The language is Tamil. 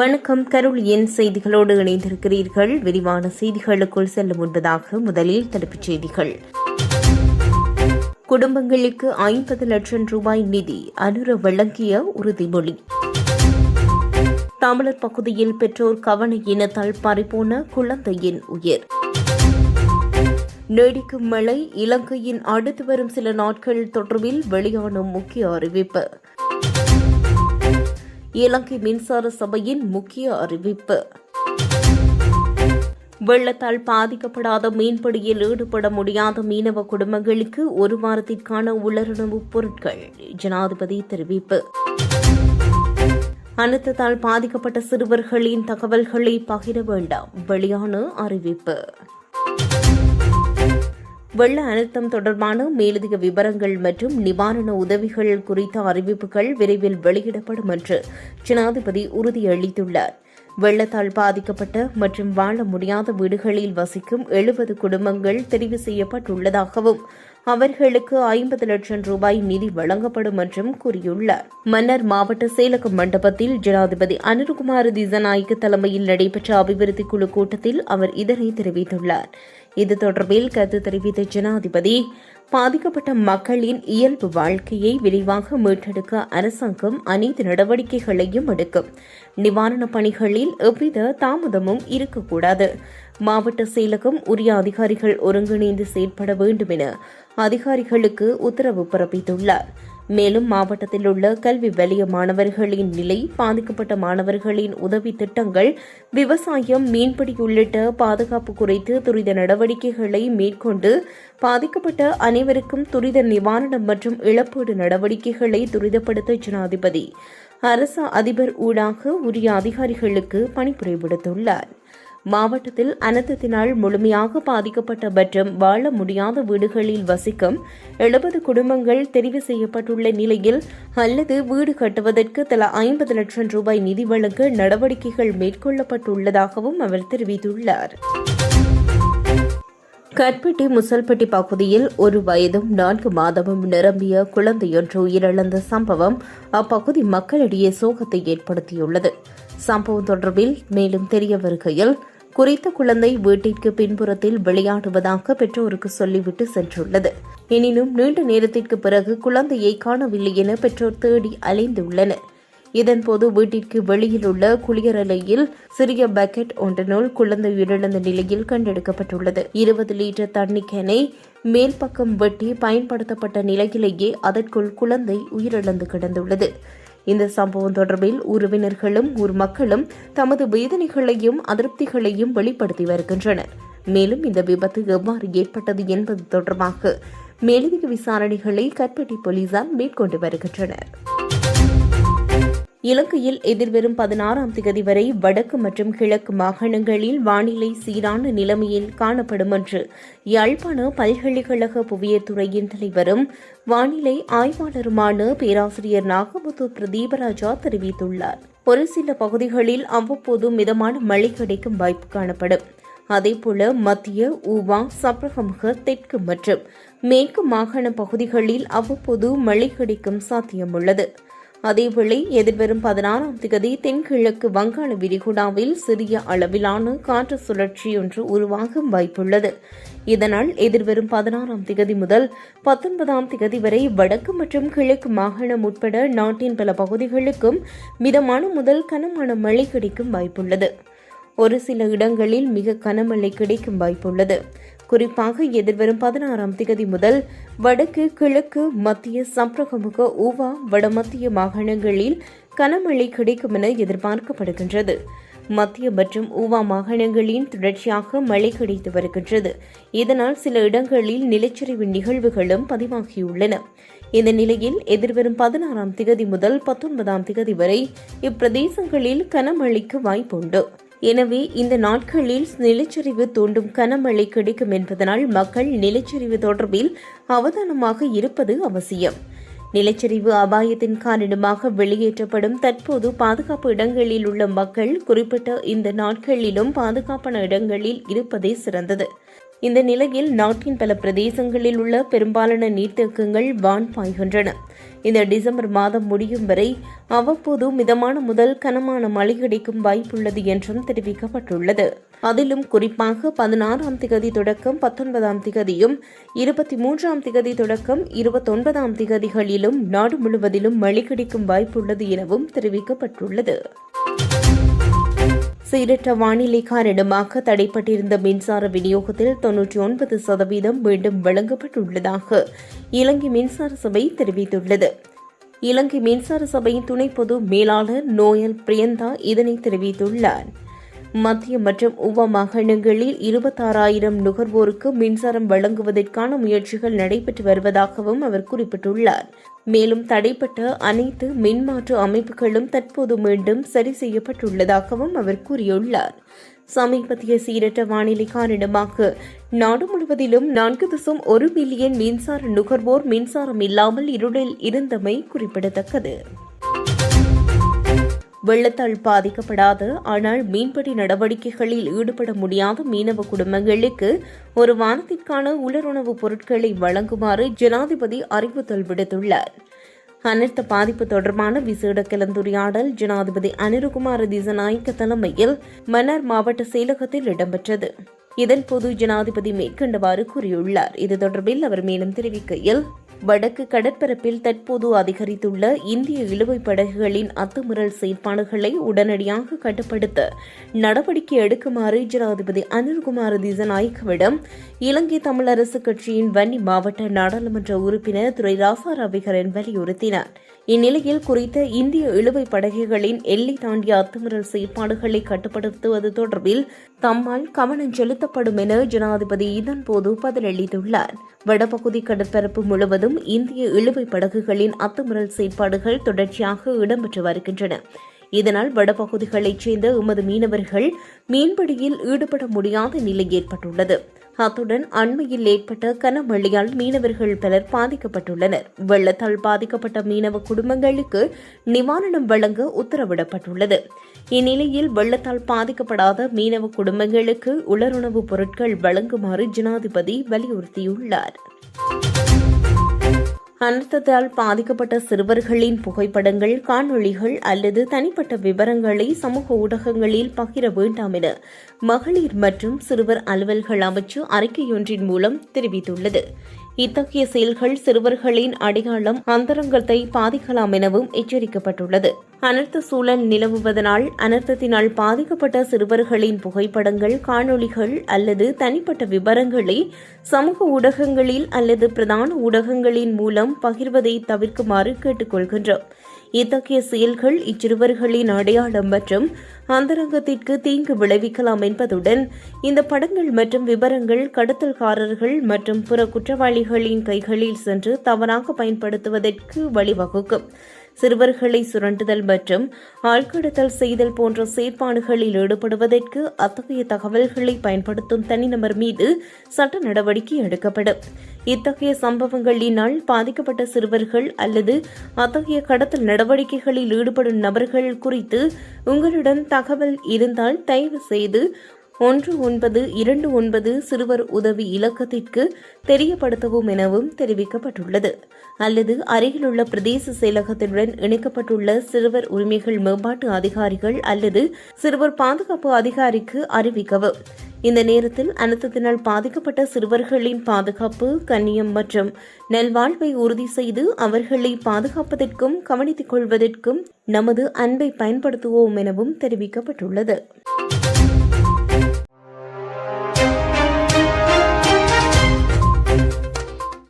வணக்கம். கருள் என் செய்திகளோடு இணைந்திருக்கிறீர்கள். விரிவான செய்திகளுக்குள் செல்ல முன்பதாக முதலில் தலைப்புச் செய்திகள். குடும்பங்களுக்கு ஐம்பது லட்சம் ரூபாய் நிதி அனுர வழங்கிய உறுதிமொழி. தமிழர் பகுதியில் பெற்றோர் கவன இனத்தால் பறிபோன குழந்தையின் உயிர். நீடிக்கும் மழை இலங்கையின் அடுத்து வரும் சில நாட்கள் தொடர்பில் வெளியான முக்கிய அறிவிப்பு. இலங்கை மின்சார சபையின் முக்கிய அறிவிப்பு. வெள்ளத்தால் பாதிக்கப்படாத மீன்பிடியில் ஈடுபட முடியாத மீனவ குடும்பங்களுக்கு ஒரு வாரத்திற்கான உலருணவுப் பொருட்கள் ஜனாதிபதி தெரிவிப்பு. அனர்த்தத்தால் பாதிக்கப்பட்ட சிறுவர்களின் தகவல்களை பகிர வேண்டாம் வெளியான அறிவிப்பு. வெள்ள அழுத்தம் தொடர்பான மேலதிக விவரங்கள் மற்றும் நிவாரண உதவிகள் குறித்த அறிவிப்புகள் விரைவில் வெளியிடப்படும் என்று ஜனாதிபதி உறுதியளித்துள்ளார். வெள்ளத்தால் பாதிக்கப்பட்ட மற்றும் வாழ முடியாத வீடுகளில் வசிக்கும் எழுபது குடும்பங்கள் தெரிவு செய்யப்பட்டுள்ளதாகவும் அவர்களுக்கு ஐம்பது லட்சம் ரூபாய் நிதி வழங்கப்படும் என்றும் கூறியுள்ளார். மன்னர் மாவட்ட சேலகம் மண்டபத்தில் ஜனாதிபதி அனுருகுமார் திசநாயக்க தலைமையில் நடைபெற்ற அபிவிருத்தி குழு கூட்டத்தில் அவர் இதனை தெரிவித்துள்ளார். இது தொடர்பில் கருத்து தெரிவித்த ஜனாதிபதி பாதிக்கப்பட்ட மக்களின் இயல்பு வாழ்க்கையை விரைவாக மீட்டெடுக்க அரசாங்கம் அனைத்து நடவடிக்கைகளையும் எடுக்கும். நிவாரணப் பணிகளில் எவ்வித தாமதமும் இருக்கக்கூடாது. மாவட்ட செயலகம் உரிய அதிகாரிகள் ஒருங்கிணைந்து செயல்பட வேண்டும் என அதிகாரிகளுக்கு உத்தரவு பிறப்பித்துள்ளார். மேலும் மாவட்டத்தில் உள்ள கல்வி வலிய மாணவர்களின் நிலை பாதிக்கப்பட்ட மாணவர்களின் உதவி திட்டங்கள் விவசாயம் மீன்பிடி உள்ளிட்ட பாதுகாப்பு குறித்து துரித நடவடிக்கைகளை மேற்கொண்டு பாதிக்கப்பட்ட அனைவருக்கும் துரித நிவாரணம் மற்றும் இழப்பீடு நடவடிக்கைகளை துரிதப்படுத்த ஜனாதிபதி அரசு அதிபர் ஊடாக உரிய அதிகாரிகளுக்கு பணிபுரிவிடுத்துள்ளார். மாவட்டத்தில் அனர்த்தத்தினால் முழுமையாக பாதிக்கப்பட்ட மற்றும் வாழ முடியாத வீடுகளில் வசிக்கும் எழுபது குடும்பங்கள் தெரிவு செய்யப்பட்டுள்ள நிலையில் அல்லது வீடு கட்டுவதற்கு தலா ஐம்பது லட்சம் ரூபாய் நிதி வழங்க நடவடிக்கைகள் மேற்கொள்ளப்பட்டுள்ளதாகவும் அவர் தெரிவித்துள்ளார். கட்பட்டி முசல்பட்டி பகுதியில் ஒரு வயதும் நான்கு மாதமும் நிரம்பிய குழந்தையொன்று உயிரிழந்த சம்பவம் அப்பகுதி மக்களிடையே சோகத்தை ஏற்படுத்தியுள்ளது. சம்பவம் தொடர்பில் மேலும் தெரிய வருகையில் குறித்த குழந்தை வீட்டிற்கு பின்புறத்தில் விளையாடுவதாக பெற்றோருக்கு சொல்லிவிட்டு சென்றுள்ளது. எனினும் நீண்ட நேரத்திற்கு பிறகு குழந்தையை காணவில்லை என பெற்றோர் தேடி அலைந்துள்ளனர். இதன்போது வீட்டிற்கு வெளியில் உள்ள குளியரலையில் சிறிய பக்கெட் ஒன்றினுள் குழந்தை உயிரிழந்த நிலையில் கண்டெடுக்கப்பட்டுள்ளது. இருபது லிட்டர் தண்ணிக்கெனை மேல்பக்கம் மேல் பக்கம் வெட்டி பயன்படுத்தப்பட்ட நிலையிலேயே அதற்குள் குழந்தை உயிரிழந்து கிடந்துள்ளது. இந்த சம்பவம் தொடர்பில் உறவினர்களும் ஊர் மக்களும் தமது வேதனைகளையும் அதிருப்திகளையும் வெளிப்படுத்தி வருகின்றனர். மேலும் இந்த விபத்து எவ்வாறு ஏற்பட்டது என்பது தொடர்பாக மேலதிக விசாரணைகளை கற்பட்டி போலீசார் மேற்கொண்டு வருகின்றனர். இலங்கையில் எதிர்வரும் பதினாறாம் திகதி வரை வடக்கு மற்றும் கிழக்கு மாகாணங்களில் வானிலை சீரான நிலைமையில் காணப்படும் என்று யாழ்ப்பாண பல்கலைக்கழக புவியத்துறையின் தலைவரும் வானிலை ஆய்வாளருமான பேராசிரியர் நாகமுத்து பிரதீபராஜா தெரிவித்துள்ளார். ஒரு சில பகுதிகளில் அவ்வப்போது மிதமான மழை கிடைக்கும் வாய்ப்பு காணப்படும். அதேபோல மத்திய ஊவா சப்ரகமுக தெற்கு மற்றும் மேற்கு மாகாண பகுதிகளில் அவ்வப்போது மழை கிடைக்கும் சாத்தியமுள்ளது. அதேவேளை எதிர்வரும் பதினாறாம் தேதி தென்கிழக்கு வங்காள விரிகுடாவில் சிறிய அளவிலான காற்று சுழற்சியொன்று உருவாகும் வாய்ப்புள்ளது. இதனால் எதிர்வரும் பதினாறாம் தேதி முதல் பத்தொன்பதாம் தேதி வரை வடக்கு மற்றும் கிழக்கு மாகாணம் உட்பட நாட்டின் பல பகுதிகளுக்கும் மிதமான முதல் கனமான மழை கிடைக்கும் வாய்ப்புள்ளது. ஒரு சில இடங்களில் மிக கனமழை கிடைக்கும் வாய்ப்புள்ளது. குறிப்பாக எதிர்வரும் பதினாறாம் திகதி முதல் வடக்கு கிழக்கு மத்திய சப்ரகமுக ஊவா வடமத்திய மாகாணங்களில் கனமழை கிடைக்கும் என எதிர்பார்க்கப்படுகின்றது. மத்திய மற்றும் ஊவா மாகாணங்களின் தொடர்ச்சியாக மழை கிடைத்து வருகின்றது. இதனால் சில இடங்களில் நிலச்சரிவு நிகழ்வுகளும் பதிவாகியுள்ளன. இந்த நிலையில் எதிர்வரும் பதினாறாம் திகதி முதல் பத்தொன்பதாம் திகதி வரை இப்பிரதேசங்களில் கனமழைக்கு வாய்ப்புண்டு. எனவே இந்த நாட்களில் நிலச்சரிவு தூண்டும் கனமழை கிடைக்கும் என்பதனால் மக்கள் நிலச்சரிவு தொடர்பில் அவதானமாக இருப்பது அவசியம். நிலச்சரிவு அபாயத்தின் காரணமாக வெளியேற்றப்படும் தற்போது பாதுகாப்பு இடங்களில் உள்ள மக்கள் குறிப்பிட்ட இந்த நாட்களிலும் பாதுகாப்பான இடங்களில் இருப்பதே சிறந்தது. இந்த நிலையில் நாட்டின் பல பிரதேசங்களில் உள்ள பெரும்பாலான நீர்த்தேக்கங்கள் வான் பாய்கின்றன. இந்த டிசம்பர் மாதம் முடியும் வரை அவ்வப்போது மிதமான முதல் கனமான மழை கிடைக்கும் வாய்ப்புள்ளது என்றும் தெரிவிக்கப்பட்டுள்ளது. அதிலும் குறிப்பாக பதினாறாம் திகதி தொடக்கம் பத்தொன்பதாம் திகதியும் இருபத்தி மூன்றாம் திகதி தொடக்கம் இருபத்தொன்பதாம் திகதிகளிலும் நாடு முழுவதிலும் மழை கிடைக்கும் வாய்ப்புள்ளது எனவும் தெரிவிக்கப்பட்டுள்ளது. சீரற்ற வானிலை காரணமாக தடைப்பட்டிருந்த மின்சார விநியோகத்தில் தொன்னூற்றி ஒன்பது சதவீதம் மீண்டும் வழங்கப்பட்டுள்ளதாக இலங்கை மின்சார சபை தெரிவித்துள்ளது. இலங்கை மின்சார சபையின் துணை பொது மேலாளர் நோயல் பிரியந்தா இதனை தெரிவித்துள்ளார். மத்திய மற்றும் உவ மாகாணங்களில் இருபத்தாறாயிரம் நுகர்வோருக்கு மின்சாரம் வழங்குவதற்கான முயற்சிகள் நடைபெற்று வருவதாகவும் அவர் குறிப்பிட்டுள்ளார். மேலும் தடைப்பட்ட அனைத்து மின்மாற்று அமைப்புகளும் தற்போது மீண்டும் சரி செய்யப்பட்டுள்ளதாகவும் அவர் கூறியுள்ளார். சமீபத்திய சீரற்ற வானிலை காரணமாக நாடு முழுவதிலும் நான்கு தசம் ஒரு மில்லியன் மின்சார நுகர்வோர் மின்சாரம் இல்லாமல் இருளில் இருந்தமை குறிப்பிடத்தக்கது. வெள்ளத்தால் பாதிக்கப்படாத. ஆனால் மீன்பிடி நடவடிக்கைகளில் ஈடுபட முடியாத மீனவ குடும்பங்களுக்கு ஒரு வாரத்திற்கான உலருணவுப் பொருட்களை வழங்குமாறு ஜனாதிபதி அறிவுறுத்தல் விடுத்துள்ளார். அனர்த்த பாதிப்பு தொடர்பான விசேட கலந்துரையாடல் ஜனாதிபதி அனிருகுமார திசநாயக்க தலைமையில் மன்னார் மாவட்ட செயலகத்தில் இடம்பெற்றது. இதன் பொது ஜனாதிபதி மேற்கண்டவாறு கூறியுள்ளார். இது தொடர்பில் அவர் மேலும் தெரிவிக்கையில் வடக்கு கடற்பரப்பில் தற்போது அதிகரித்துள்ள இந்திய இழுவை படகுகளின் அத்துமுறல் செயற்பாடுகளை உடனடியாக கட்டுப்படுத்த நடவடிக்கை எடுக்குமாறு ஜனாதிபதி அனில்குமார் திசநாயக்கவிடம் இலங்கை தமிழரசு கட்சியின் வன்னி மாவட்ட நாடாளுமன்ற உறுப்பினர் துரை ராசா ரவிகரன் வலியுறுத்தினார். இந்நிலையில் குறித்த இந்திய இழுவை படகுகளின் எல்லை தாண்டிய அத்துமுறல் செயற்பாடுகளை கட்டுப்படுத்துவது தொடர்பில் தம்மால் கவனம் செலுத்தப்படும் என ஜனாதிபதி இதன்போது பதிலளித்துள்ளார். வடபகுதி கடற்பரப்பு முழுவதும் இந்திய இழுவை படகுகளின் அத்துமுறல் செயற்பாடுகள் தொடர்ச்சியாக இடம்பெற்று வருகின்றன. இதனால் வடபகுதிகளைச் சேர்ந்த எமது மீனவர்கள் மீன்பிடியில் ஈடுபட முடியாத நிலை ஏற்பட்டுள்ளது. அத்துடன் அண்மையில் ஏற்பட்ட கனமழையால் மீனவர்கள் பலர் பாதிக்கப்பட்டுள்ளனர். வெள்ளத்தால் பாதிக்கப்பட்ட மீனவ குடும்பங்களுக்கு நிவாரணம் வழங்க உத்தரவிடப்பட்டுள்ளது. இந்நிலையில் வெள்ளத்தால் பாதிக்கப்படாத மீனவ குடும்பங்களுக்கு உலருணவுப் பொருட்கள் வழங்குமாறு ஜனாதிபதி வலியுறுத்தியுள்ளார். அனர்த்தத்தால் பாதிக்கப்பட்ட சிறுவர்களின் புகைப்படங்கள் காணொளிகள் அல்லது தனிப்பட்ட விவரங்களை சமூக ஊடகங்களில் பகிர வேண்டாம் என மகளிர் மற்றும் சிறுவர் அலுவல்கள் அமைச்சு அறிக்கையொன்றின் மூலம் தெரிவித்துள்ளது. இத்தகைய செயல்கள் சிறுவர்களின் அடையாளம் அந்தரங்கத்தை பாதிக்கலாம் எனவும் எச்சரிக்கப்பட்டுள்ளது. அனர்த்த சூழல் நிலவுவதனால் அனர்த்தத்தினால் பாதிக்கப்பட்ட சிறுவர்களின் புகைப்படங்கள் காணொளிகள் அல்லது தனிப்பட்ட விவரங்களை சமூக ஊடகங்களில் அல்லது பிரதான ஊடகங்களின் மூலம் பகிர்வதை தவிர்க்குமாறு கேட்டுக்கொள்கின்றோம். இத்தகைய செயல்கள் இச்சிறுவர்களின் அடையாளம் மற்றும் அந்தரங்கத்திற்கு தீங்கு விளைவிக்கலாம் என்பதுடன் இந்த படங்கள் மற்றும் விவரங்கள் கடத்தல்காரர்கள் மற்றும் புற குற்றவாளிகளின் கைகளில் சென்று தவறாக பயன்படுத்துவதற்கு வழிவகுக்கும். சிறுவர்களை சுரண்டுதல் மற்றும் ஆழ்கடத்தல் செய்தல் போன்ற செயற்பாடுகளில் ஈடுபடுவதற்கு அத்தகைய தகவல்களை பயன்படுத்தும் தனிநபர் மீது சட்ட நடவடிக்கை எடுக்கப்படும். இத்தகைய சம்பவங்களினால் பாதிக்கப்பட்ட சிறுவர்கள் அல்லது அத்தகைய கடத்தல் நடவடிக்கைகளில் ஈடுபடும் நபர்கள் குறித்து உங்களுடன் தகவல் இருந்தால் தயவு செய்து ஒன்று ஒன்பது இரண்டு ஒன்பது சிறுவர் உதவி இலக்கத்திற்கு தெரியப்படுத்தவும் எனவும் தெரிவிக்கப்பட்டுள்ளது. அல்லது அருகிலுள்ள பிரதேச செயலகத்துடன் இணைக்கப்பட்டுள்ள சிறுவர் உரிமைகள் மேம்பாட்டு அதிகாரிகள் அல்லது சிறுவர் பாதுகாப்பு அதிகாரிக்கு அறிவிக்கவும். இந்த நேரத்தில் அனர்த்தத்தினால் பாதிக்கப்பட்ட சிறுவர்களின் பாதுகாப்பு கண்ணியம் மற்றும் நல்வாழ்வை உறுதி செய்து அவர்களை பாதுகாப்பதற்கும் கவனித்துக் கொள்வதற்கும் நமது அன்பை பயன்படுத்துவோம் எனவும் தெரிவிக்கப்பட்டுள்ளது.